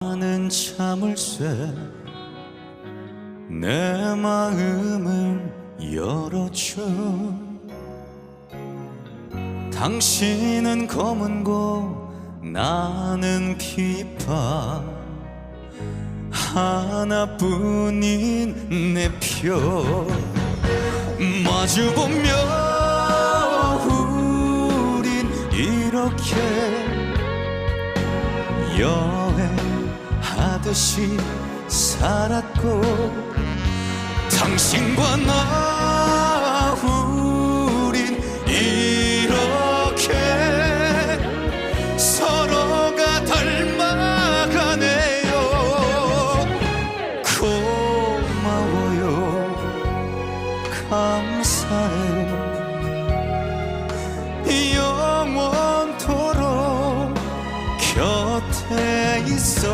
나는 참을 새내 마음을 열어줘. 당신은 검은 고 나는 깊어 하나뿐인 내표. 마주보며 우린 이렇게 여행하 듯이 살았고 당신과 나 우린 이렇게 서로가 닮아가네요. 고마워요. 감사해. 영원토록 곁에 있어